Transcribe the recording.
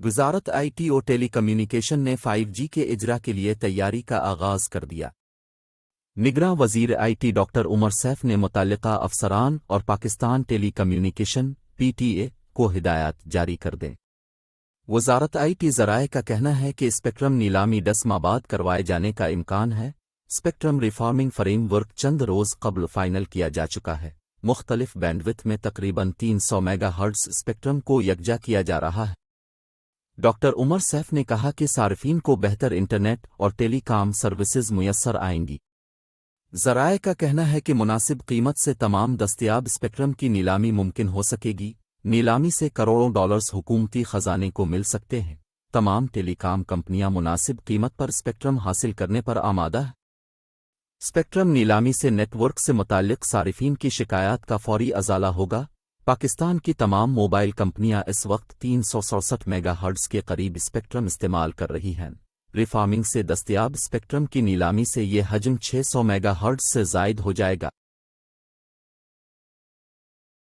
वजारत IT और telecommunication ने 5G के इजरा के लिए तैयारी का आगाज़ कर दिया। निगरान वज़ीर आईटी डॉक्टर उमर सैफ ने मुतल अफसरान और पाकिस्तान टेली टेलीकम्युनिकेशन पीटीए को हिदायत जारी कर दें। वजारत आईटी जराए का कहना है कि स्पेक्ट्रम नीलामी दस करवाए जाने का इम्कान है। स्पेक्ट्रम रिफॉर्मिंग फ्रेमवर्क चंद रोज कबल फाइनल किया जा चुका है। मुख्तलिफ़ बैंडविथ में तकरीबन 300 मेगा हर्ट्स स्पेक्ट्रम को यकजा किया जा रहा है। डॉक्टर उमर सैफ ने कहा कि सार्फिन को बेहतर इंटरनेट और टेलीकॉम सर्विसेज़ मुयसर आएँगी। जराए का कहना है कि मुनासिब कीमत से तमाम दस्तियाब स्पेक्ट्रम की नीलामी मुमकिन हो सकेगी। नीलामी से करोड़ों डॉलर्स हुकूमती खजाने को मिल सकते हैं। तमाम टेलीकॉम कंपनियाँ मुनासिब कीमत पर स्पेक्ट्रम हासिल करने पर आमादा है। स्पेक्ट्रम नीलामी से नेटवर्क से मुतालिक सारिफिन की शिकायत का फौरी अजाला होगा। पाकिस्तान की तमाम मोबाइल कंपनियाँ इस वक्त तीन सौ सड़सठ मेगा हर्ड्स के करीब स्पेक्ट्रम इस्तेमाल कर रही हैं। रिफार्मिंग से दस्तियाब स्पेक्ट्रम की नीलामी से ये हजम 600 मेगा हर्ड्स से जायद हो जाएगा।